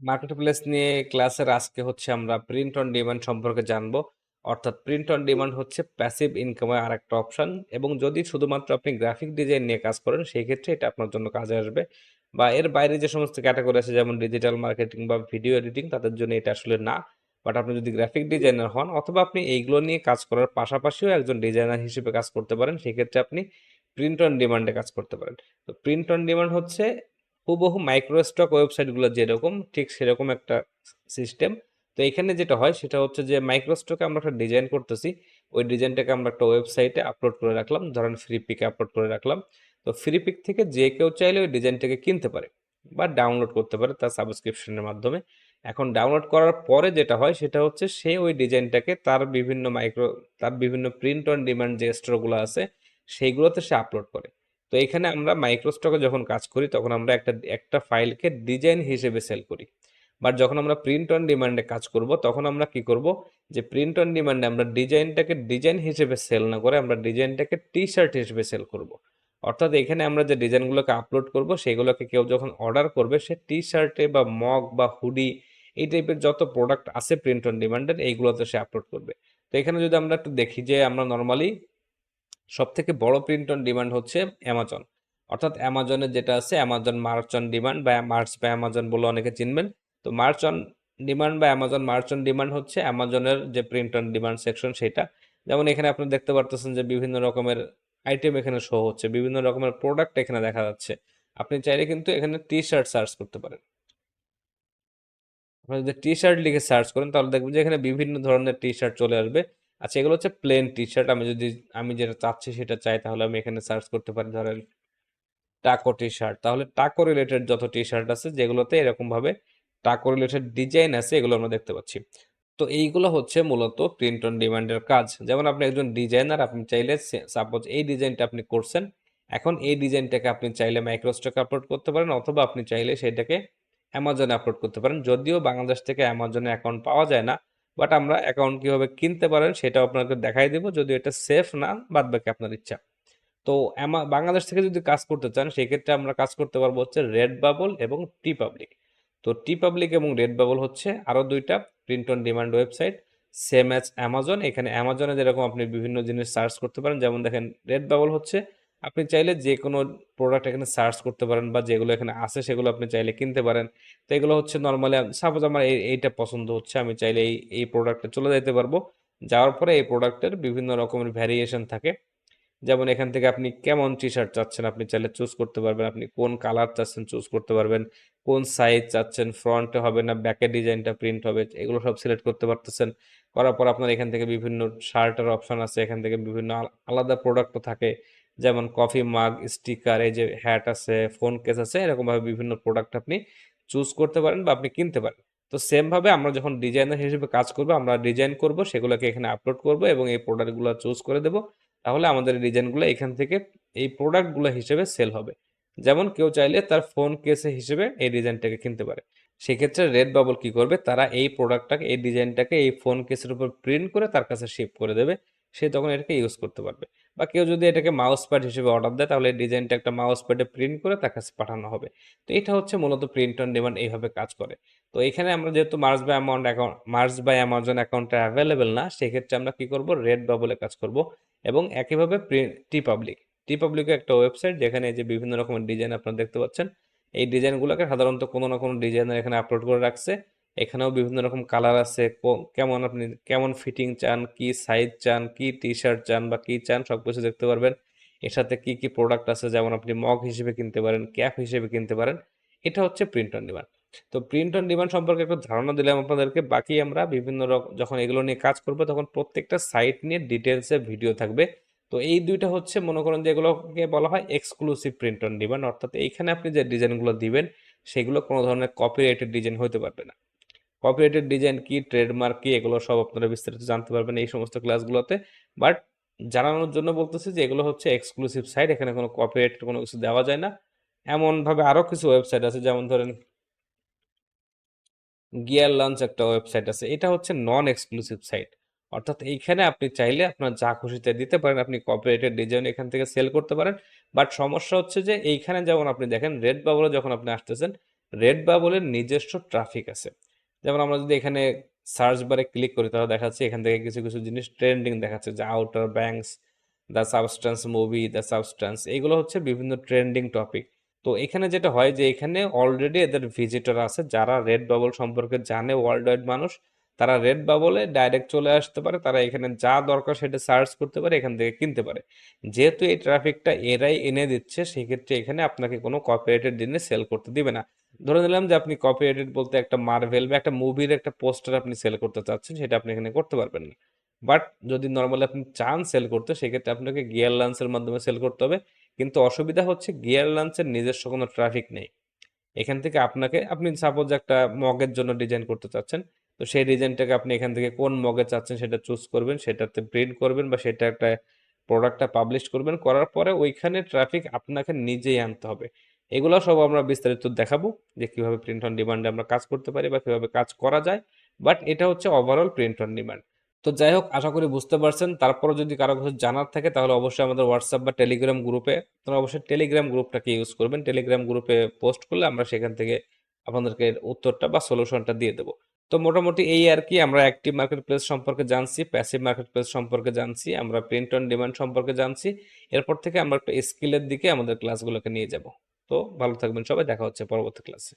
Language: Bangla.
মার্কেট প্লেস নিয়ে ক্লাসের আজকে হচ্ছে আমরা প্রিন্ট অন ডিমান্ড সম্পর্কে জানব। অর্থাৎ প্রিন্ট অন ডিমান্ড হচ্ছে প্যাসিভ ইনকামের আরেকটা অপশন এবং যদি শুধুমাত্র আপনি গ্রাফিক ডিজাইন নিয়ে কাজ করেন, সেই ক্ষেত্রে এটা আপনার জন্য কাজে আসবে। বা এর বাইরে যে সমস্ত ক্যাটাগরি আছে, যেমন ডিজিটাল মার্কেটিং বা ভিডিও এডিটিং তাদের জন্য এটা আসলে না। বাট আপনি যদি গ্রাফিক ডিজাইনার হন অথবা আপনি এইগুলো নিয়ে কাজ করার পাশাপাশিও একজন ডিজাইনার হিসেবে কাজ করতে পারেন সেক্ষেত্রে আপনি প্রিন্ট অন ডিমান্ডে কাজ করতে পারেন। তো প্রিন্ট অন ডিমান্ড হচ্ছে হুবহু মাইক্রোস্টক ওয়েবসাইটগুলো যেরকম, ঠিক সেরকম একটা সিস্টেম তো এখানে যেটা হয়, সেটা হচ্ছে যে মাইক্রোস্টকে আমরা একটা ডিজাইন করতেছি। ওই ডিজাইনটাকে আমরা একটা ওয়েবসাইটে আপলোড করে রাখলাম। ধরেন ফ্রি পিকে আপলোড করে রাখলাম। তো ফ্রি পিক থেকে যে কেউ চাইলে ওই ডিজাইনটাকে কিনতে পারে বা ডাউনলোড করতে পারে তার সাবস্ক্রিপশনের মাধ্যমে। এখন ডাউনলোড করার পরে যেটা হয়, সেটা হচ্ছে সে ওই ডিজাইনটাকে তার বিভিন্ন মাইক্রো তার বিভিন্ন প্রিন্ট অন ডিমান্ড যে স্টোরগুলো আছে, সেইগুলোতে সে আপলোড করে। তো এখানে আমরা মাইক্রোস্টকে যখন কাজ করি, তখন আমরা একটা একটা ফাইলকে ডিজাইন হিসেবে সেল করি। বাট যখন আমরা প্রিন্ট অন ডিমান্ডে কাজ করব, তখন আমরা কি করব? যে প্রিন্ট অন ডিমান্ডে আমরা ডিজাইনটাকে ডিজাইন হিসেবে সেল না করে, আমরা ডিজাইনটাকে টি শার্ট হিসেবে সেল করব। অর্থাৎ এখানে আমরা যে ডিজাইনগুলোকে আপলোড করব, সেগুলোকে কেউ যখন অর্ডার করবে, সে টি শার্টে বা মগ বা হুডি এই টাইপের যত প্রোডাক্ট আছে প্রিন্ট অন ডিমান্ডের এইগুলোতে সে আপলোড করবে। তো এখানে যদি আমরা একটু দেখি যে আমরা নর্মালি সব থেকে বড় প্রিন্ট অন ডিমান্ড হচ্ছে অ্যামাজন অর্থাৎ অ্যামাজনের যেটা আছে অ্যামাজন মার্চ অন ডিমান্ড বা মার্চ বা অ্যামাজন বলে অনেকে চিনবেন। তো মার্চ অন ডিমান্ড বা অ্যামাজন মার্চ অন ডিমান্ড হচ্ছে অ্যামাজনের যে প্রিন্ট অন ডিমান্ড সেকশন সেটা। যেমন এখানে আপনি দেখতে পারতেছেন যে বিভিন্ন রকমের আইটেম এখানে শো হচ্ছে, বিভিন্ন রকমের প্রোডাক্ট এখানে দেখা যাচ্ছে। আপনি চাইলে কিন্তু এখানে টি শার্ট সার্চ করতে পারেন। আপনি যদি টি শার্ট লিখে সার্চ করেন, তাহলে দেখবেন যে এখানে বিভিন্ন ধরনের টি শার্ট চলে আসবে। আচ্ছা এগুলো হচ্ছে প্লেন টি শার্ট আমি যদি, আমি যেটা চাচ্ছি সেটা চাই, তাহলে আমি এখানে সার্চ করতে পারি, ধরেন টাকো টি শার্ট তাহলে টাকো রিলেটেড যত টি শার্ট আছে, যেগুলোতে এরকমভাবে টাকো রিলেটেড ডিজাইন আছে, এগুলো আমরা দেখতে পাচ্ছি। তো এইগুলো হচ্ছে মূলত প্রিন্ট অন ডিমান্ডের কাজ। যেমন আপনি একজন ডিজাইনার আপনি চাইলে সাপোজ এই ডিজাইনটা আপনি করছেন, এখন এই ডিজাইনটাকে আপনি চাইলে মাইক্রোস্টকে আপলোড করতে পারেন, অথবা আপনি চাইলে সেটাকে অ্যামাজনে আপলোড করতে পারেন। যদিও বাংলাদেশ থেকে অ্যামাজনে অ্যাকাউন্ট পাওয়া যায় না বাট আমরা অ্যাকাউন্ট কীভাবে কিনতে পারেন সেটাও আপনাকে দেখাই দেবো যদি এটা সেফ না, বাদ বাকি আপনার ইচ্ছা। তো বাংলাদেশ থেকে যদি কাজ করতে চান, সেক্ষেত্রে আমরা কাজ করতে পারব হচ্ছে রেড বাবল এবং টি পাবলিক তো টি পাবলিক এবং রেড বাবল হচ্ছে আরও দুইটা print on demand website same as Amazon এখানে অ্যামাজনে যেরকম আপনি বিভিন্ন জিনিস সার্চ করতে পারেন, যেমন দেখেন রেড বাবল হচ্ছে আপনি চাইলে যে কোনো প্রোডাক্ট এখানে সার্চ করতে পারেন বা যেগুলো এখানে আছে সেগুলো আপনি চাইলে কিনতে পারেন। তো এগুলো হচ্ছে নর্মালি সাপোজ আমার এই, এইটা পছন্দ হচ্ছে, আমি চাইলে এই এই প্রোডাক্টে চলে যেতে পারব। যাওয়ার পরে এই প্রোডাক্টের বিভিন্ন রকমের ভ্যারিয়েশন থাকে। যেমন এখান থেকে আপনি কেমন টি শার্ট চাচ্ছেন, আপনি চাইলে চুজ করতে পারবেন। আপনি কোন কালার চাচ্ছেন চুজ করতে পারবেন। কোন সাইজ চাচ্ছেন ফ্রন্টে হবে না ব্যাকে ডিজাইনটা প্রিন্ট হবে, এগুলো সব সিলেক্ট করতে পারতেছেন। করার পর আপনার এখান থেকে বিভিন্ন শার্টের অপশন আছে, এখান থেকে বিভিন্ন আলাদা প্রোডাক্টও থাকে। যেমন কফি মাগ স্টিকার এই যে হ্যাট আছে ফোন কেস আছে, এরকমভাবে বিভিন্ন প্রোডাক্ট আপনি চুজ করতে পারেন বা আপনি কিনতে পারেন। তো সেমভাবে আমরা যখন ডিজাইনার হিসেবে কাজ করব, আমরা ডিজাইন করব, সেগুলোকে এখানে আপলোড করব এবং এই প্রোডাক্টগুলো চুজ করে দেব। তাহলে আমাদের ডিজাইনগুলো এখান থেকে এই প্রোডাক্টগুলো হিসেবে সেল হবে। যেমন কেউ চাইলে তার ফোন কেসে হিসেবে এই ডিজাইনটাকে কিনতে পারে। সেক্ষেত্রে রেড বাবল কি করবে? তারা এই প্রোডাক্টটাকে এই ডিজাইনটাকে এই ফোন কেসের উপর প্রিন্ট করে তার কাছে শিপ করে দেবে। সে তখন এটাকে ইউজ করতে পারবে। বা কেউ যদি এটাকে মাউস প্যাড হিসেবে অর্ডার দেয়, তাহলে ডিজাইনটা একটা মাউস প্যাডে প্রিন্ট করে তার কাছে পাঠানো হবে। তো এটা হচ্ছে মূলত প্রিন্ট অন ডিমান্ড এইভাবে কাজ করে। তো এখানে আমরা যেহেতু merch by amount account merch by Amazon অ্যাকাউন্টটা অ্যাভেলেবেল না, সেক্ষেত্রে আমরা কি করব? রেড বাবলে কাজ করব এবং একইভাবে টি পাবলিক টি পাবলিকে একটা ওয়েবসাইট যেখানে যে বিভিন্ন রকমের ডিজাইন আপনারা দেখতে পাচ্ছেন। এই ডিজাইনগুলোকে সাধারণত কোনো না কোনো ডিজাইনার এখানে আপলোড করে রাখছে। এখানেও বিভিন্ন রকম কালার আছে। কেমন আপনি, কেমন ফিটিং চান, কি সাইজ চান, কি টি শার্ট চান বা কি চান সব কিছু দেখতে পারবেন। এর সাথে কি কি প্রোডাক্ট আছে যেমন আপনি মগ হিসেবে কিনতে পারেন ক্যাপ হিসেবে কিনতে পারেন, এটা হচ্ছে প্রিন্ট অন ডিমান্ড তো প্রিন্ট অন ডিমান্ড সম্পর্কে একটু ধারণা দিলাম আপনাদেরকে। বাকি আমরা বিভিন্ন রকম যখন এগুলো নিয়ে কাজ করব তখন প্রত্যেকটা সাইট নিয়ে ডিটেলসে ভিডিও থাকবে। তো এই দুইটা হচ্ছে মনে করেন যে এগুলোকে বলা হয় এক্সক্লুসিভ প্রিন্ট অন ডিমান্ড অর্থাৎ এইখানে আপনি যে ডিজাইনগুলো দিবেন, সেগুলো কোনো ধরনের কপিরাইটেড ডিজাইন হতে পারবে না। কপিরাইটেড ডিজাইন কি ট্রেডমার্ক কি, এগুলো সব আপনারা বিস্তারিত জানতে পারবেন এই সমস্ত ক্লাসগুলোতে বাট জানানোর জন্য বলতেছি যে এগুলো হচ্ছে এক্সক্লুসিভ সাইট এখানে কোনো কপিরাইটেড কোনো কিছু দেওয়া যায় না। এমনভাবে আরও কিছু ওয়েবসাইট আছে, যেমন ধরেন গিয়ার লঞ্চ একটা ওয়েবসাইট আছে, এটা হচ্ছে নন এক্সক্লুসিভ সাইট অর্থাৎ এইখানে আপনি চাইলে আপনার যা খুশিতে দিতে পারেন, আপনি কপিরাইটেড ডিজাইন এখান থেকে সেল করতে পারেন। বাট সমস্যা হচ্ছে যে এইখানে যেমন আপনি দেখেন রেড বাবলে যখন আপনি আসতেছেন রেড বাবলের নিজস্ব ট্রাফিক আছে। যেমন আমরা যদি এখানে সার্চ বারে ক্লিক করি, তাহলে দেখাচ্ছে এখান থেকে কিছু কিছু জিনিস ট্রেন্ডিং দেখাচ্ছে, যে Outer Banks the Substance movie the Substance এইগুলো হচ্ছে বিভিন্ন ট্রেন্ডিং টপিক তো এখানে যেটা হয় যে এখানে অলরেডি এদের ভিজিটর আছে, যারা রেড বাবল সম্পর্কে জানে ওয়ার্ল্ড ওয়াইড মানুষ তারা রেড বাবলে ডাইরেক্ট চলে আসতে পারে, তারা এখানে যা দরকার সেটা সার্চ করতে পারে, এখান থেকে কিনতে পারে। যেহেতু এই ট্রাফিকটা এরাই এনে দিচ্ছে, সেক্ষেত্রে এখানে আপনাকে কোনো কপিরাইটেড জিনিস সেল করতে দিবে না। ধরে নিলাম যে আপনি কপিরাইটেড বলতে একটা মার্ভেল বা একটা মুভির একটা পোস্টার আপনি সেল করতে চাচ্ছেন, সেটা আপনি এখানে করতে পারবেন না। বাট যদি নর্মালি আপনি চান সেল করতে, সেক্ষেত্রে আপনাকে গিয়ার লান্সের মাধ্যমে সেল করতে হবে। কিন্তু অসুবিধা হচ্ছে গিয়ার লান্সের নিজস্ব কোনো ট্রাফিক নেই। এখান থেকে আপনাকে, আপনি সাপোজ একটা মগের জন্য ডিজাইন করতে চাচ্ছেন তো সেই ডিজাইনটাকে আপনি এখান থেকে কোন মগে চাচ্ছেন সেটা চুজ করবেন, সেটাতে প্রিন্ট করবেন বা সেটা একটা প্রোডাক্টটা পাবলিশ করবেন, করার পরে ওইখানে ট্রাফিক আপনাকে নিজেই আনতে হবে। এগুলো সব আমরা বিস্তারিত দেখাবো যে কীভাবে প্রিন্ট অন ডিমান্ডে আমরা কাজ করতে পারি বা কীভাবে কাজ করা যায় বাট এটা হচ্ছে ওভারঅল প্রিন্ট অন ডিমান্ড তো যাই হোক, আশা করি বুঝতে পারছেন। তারপরে যদি কারও কিছু জানার থাকে, তাহলে অবশ্যই আমাদের হোয়াটসঅ্যাপ বা টেলিগ্রাম গ্রুপে আপনারা অবশ্যই টেলিগ্রাম গ্রুপটাকে ইউজ করবেন। টেলিগ্রাম গ্রুপে পোস্ট করলে আমরা সেখান থেকে আপনাদেরকে উত্তরটা বা সলিউশনটা দিয়ে দেবো। তো মোটামুটি এই আর কি, আমরা অ্যাক্টিভ মার্কেট প্লেস সম্পর্কে জানছি প্যাসিভ মার্কেট প্লেস সম্পর্কে জানছি, আমরা প্রিন্ট অন ডিমান্ড সম্পর্কে জানছি। এরপর থেকে আমরা একটা স্কিলের দিকে আমাদের ক্লাসগুলোকে নিয়ে যাব। তো ভালো থাকবেন সবাই, দেখা হচ্ছে পরবর্তী ক্লাসে